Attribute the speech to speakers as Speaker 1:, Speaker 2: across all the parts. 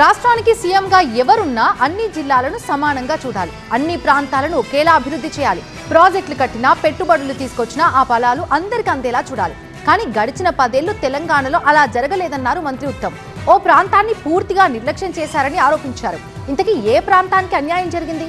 Speaker 1: రాష్ట్రానికి సీఎంగా ఎవరున్నా అన్ని జిల్లాలను సమానంగా చూడాలి. అన్ని ప్రాంతాలను ఒకేలా అభివృద్ధి చేయాలి. ప్రాజెక్టులు కట్టినా పెట్టుబడులు తీసుకొచ్చినా ఆ ఫలాలు అందరికీ అందేలా చూడాలి. కానీ గడిచిన పదేళ్ళు తెలంగాణలో అలా జరగలేదన్నారు మంత్రి ఉత్తమ్. ఓ ప్రాంతాన్ని పూర్తిగా నిర్లక్ష్యం చేశారని ఆరోపించారు. ఇంతకీ ఏ ప్రాంతానికి అన్యాయం జరిగింది?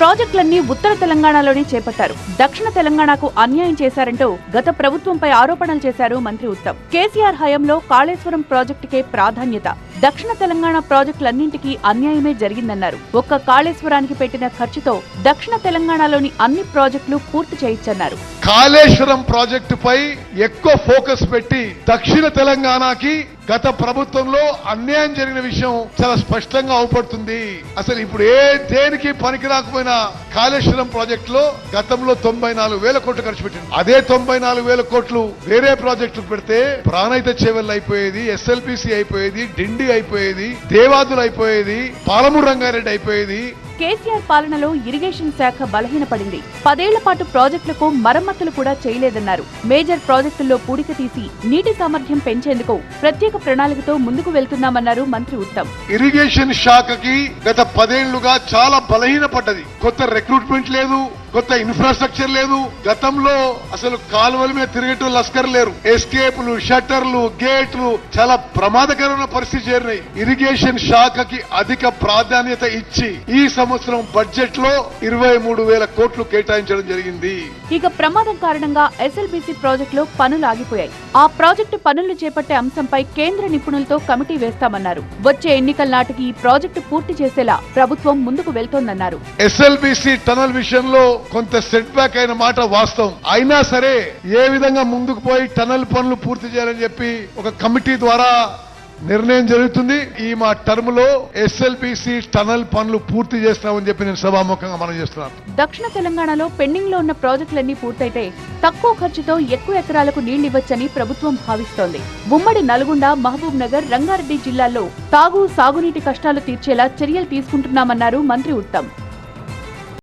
Speaker 2: ప్రాజెక్టులన్నీ ఉత్తర తెలంగాణలోనే చేపట్టారు. దక్షిణ తెలంగాణకు అన్యాయం చేశారంటూ గత ప్రభుత్వంపై ఆరోపణలు చేశారు మంత్రి ఉత్తమ్. కేసీఆర్ హయాంలో కాళేశ్వరం ప్రాజెక్టుకే ప్రాధాన్యత. దక్షిణ తెలంగాణ ప్రాజెక్టులన్నింటికీ అన్యాయమే జరిగిందన్నారు. ఒక్క కాళేశ్వరానికి పెట్టిన ఖర్చుతో దక్షిణ తెలంగాణలోని అన్ని ప్రాజెక్టులు పూర్తి చేయించన్నారు.
Speaker 3: కాళేశ్వరం ప్రాజెక్టుపై ఎక్కువ ఫోకస్ పెట్టి దక్షిణ తెలంగాణకి గత ప్రభుత్వంలో అన్యాయం జరిగిన విషయం చాలా స్పష్టంగా అవుపడుతుంది. అసలు ఇప్పుడు ఏ దేనికి పనికి రాకపోయినా కాళేశ్వరం ప్రాజెక్టులో గతంలో తొంభై నాలుగు వేల కోట్లు ఖర్చు పెట్టింది. అదే తొంభై నాలుగు వేల కోట్లు వేరే ప్రాజెక్టులు పెడితే ప్రాణహిత చేవెళ్ళు అయిపోయేది ఎస్ఎల్పిసి అయిపోయేది డిండి అయిపోయేది దేవాదులు అయిపోయేది పాలమూరు రంగారెడ్డి అయిపోయేది
Speaker 2: కేసీఆర్ పాలనలో ఇరిగేషన్ శాఖ బలహీనపడింది. పదేళ్ళ పాటు ప్రాజెక్టులకు మరమ్మతులు కూడా చేయలేదన్నారు. మేజర్ ప్రాజెక్టుల్లో పూడిక తీసి నీటి సామర్థ్యం పెంచేందుకు ప్రత్యేక ప్రణాళికతో ముందుకు వెళ్తున్నామన్నారు మంత్రి ఉత్తమ్.
Speaker 3: ఇరిగేషన్ శాఖకి గత పదేళ్ళుగా చాలా బలహీనపడ్డది. కొత్త రిక్రూట్మెంట్ లేదు కొత్త ఇన్ఫ్రాస్ట్రక్చర్ లేదు. గతంలో అసలు కాలువల మీద తిరిగేటోళ్ళు లస్కర్ లేరు. ఎస్కేప్లు షట్టర్లు గేట్లు చాలా ప్రమాదకరమైన పరిస్థితి చేరినాయి. ఇరిగేషన్ శాఖకి అధిక ప్రాధాన్యత ఇచ్చి ఈ సంవత్సరం బడ్జెట్లో ఇరవై మూడు వేల కోట్లు కేటాయించడం జరిగింది.
Speaker 2: ఇక ప్రమాదం కారణంగా ఎస్ఎల్బీసీ ప్రాజెక్టులో పనులు ఆగిపోయాయి. ఆ ప్రాజెక్టు పనులు చేపట్టే అంశంపై కేంద్ర నిపుణులతో కమిటీ వేస్తామన్నారు. వచ్చే ఎన్నికల నాటికి ఈ ప్రాజెక్టు పూర్తి చేసేలా ప్రభుత్వం ముందుకు వెళ్తోందన్నారు.
Speaker 3: ఎస్ఎల్బిసి టనల్ విషయంలో కొంత సెట్ బ్యాక్ అయిన మాట వాస్తవం. అయినా సరే ఏ విధంగా ముందుకు పోయి టనల్ పనులు పూర్తి చేయాలని చెప్పి ఒక కమిటీ ద్వారా నిర్ణయం జరుగుతుంది. ఈ మా టర్మ్లో ఎస్ఎల్పిసి టనల్ పనులు పూర్తి చేస్తామని చెప్పి నేను సభాముఖంగా మనం చేస్తున్నాను.
Speaker 2: దక్షిణ తెలంగాణలో పెండింగ్లో ఉన్న ప్రాజెక్టులన్నీ పూర్తయితే తక్కువ ఖర్చుతో ఎక్కువ ఎకరాలకు నీళ్ళివ్వచ్చని ప్రభుత్వం భావిస్తోంది. ఉమ్మడి నల్గొండ మహబూబ్ నగర్ రంగారెడ్డి జిల్లాల్లో తాగు సాగునీటి కష్టాలు తీర్చేలా చర్యలు తీసుకుంటున్నామన్నారు మంత్రి ఉత్తమ్.